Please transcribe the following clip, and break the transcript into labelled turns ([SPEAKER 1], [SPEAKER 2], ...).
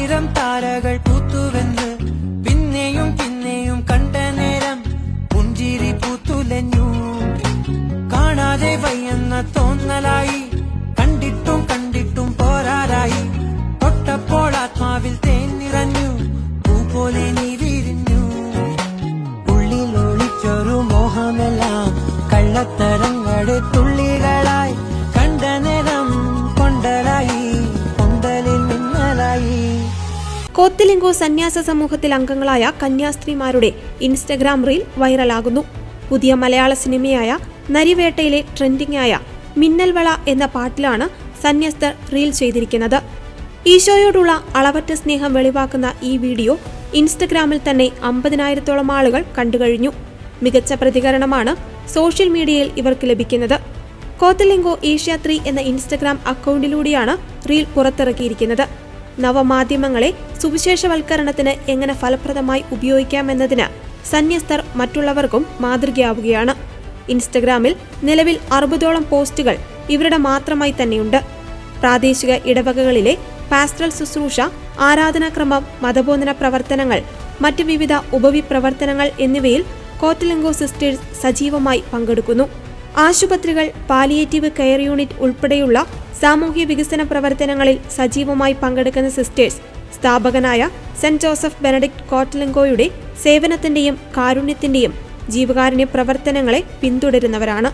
[SPEAKER 1] ആയിരം താരകൾ പൂത്തുവെന്ന് പിന്നെയും പിന്നെയും കണ്ട നേരം പുഞ്ചിരി പൂത്തുലഞ്ഞു. കാണാതെ വയ്യെന്ന തോന്നലായി. കണ്ടിട്ടും കണ്ടിട്ടും പോരാറായി. തൊട്ടപ്പോൾ ആത്മാവിൽ തേൻ നിറഞ്ഞു പൂ പോലെ നീ വിരിഞ്ഞു. ഉള്ളിലൊളിച്ചൊരു മോഹമെല്ലാം കള്ളത്തരങ്ങൾ
[SPEAKER 2] കോത്തിലിംഗോ സന്യാസ സമൂഹത്തിൽ അംഗങ്ങളായ കന്യാസ്ത്രീമാരുടെ ഇൻസ്റ്റഗ്രാം റീൽ വൈറലാകുന്നു. പുതിയ മലയാള സിനിമയായ നരിവേട്ടയിലെ ട്രെൻഡിംഗ് ആയ മിന്നൽവള എന്ന പാട്ടിലാണ് സന്യസ്തർ റീൽ ചെയ്തിരിക്കുന്നത്. ഈശോയോടുള്ള അളവറ്റ സ്നേഹം വെളിവാക്കുന്ന ഈ വീഡിയോ ഇൻസ്റ്റഗ്രാമിൽ തന്നെ അമ്പതിനായിരത്തോളം ആളുകൾ കണ്ടുകഴിഞ്ഞു. മികച്ച പ്രതികരണമാണ് സോഷ്യൽ മീഡിയയിൽ ഇവർക്ക് ലഭിക്കുന്നത്. കോത്തലിംഗോ ഏഷ്യ ത്രീ എന്ന ഇൻസ്റ്റഗ്രാം അക്കൗണ്ടിലൂടെയാണ് റീൽ പുറത്തിറക്കിയിരിക്കുന്നത്. നവമാധ്യമങ്ങളെ സുവിശേഷവൽക്കരണത്തിന് എങ്ങനെ ഫലപ്രദമായി ഉപയോഗിക്കാമെന്നതിന് സന്യസ്തർ മറ്റുള്ളവർക്കും മാതൃകയാവുകയാണ്. ഇൻസ്റ്റഗ്രാമിൽ നിലവിൽ അറുപതോളം പോസ്റ്റുകൾ ഇവരുടെ മാത്രമായി തന്നെയുണ്ട്. പ്രാദേശിക ഇടവകകളിലെ പാസ്റ്ററൽ ശുശ്രൂഷ ആരാധനാക്രമം മതബോധന പ്രവർത്തനങ്ങൾ മറ്റ് വിവിധ ഉപവിപ്രവർത്തനങ്ങൾ എന്നിവയിൽ കോത്തലിംഗോ സിസ്റ്റേഴ്സ് സജീവമായി പങ്കെടുക്കുന്നു. ആശുപത്രികൾ പാലിയേറ്റീവ് കെയർ യൂണിറ്റ് ഉൾപ്പെടെയുള്ള സാമൂഹ്യ വികസന പ്രവർത്തനങ്ങളിൽ സജീവമായി പങ്കെടുക്കുന്ന സിസ്റ്റേഴ്സ് സ്ഥാപകനായ സെന്റ് ജോസഫ് ബെനഡിക്ട് കോട്ടലിംഗോയുടെ സേവനത്തിന്റെയും കാരുണ്യത്തിന്റെയും ജീവകാരുണ്യ പ്രവർത്തനങ്ങളെ പിന്തുടരുന്നവരാണ്.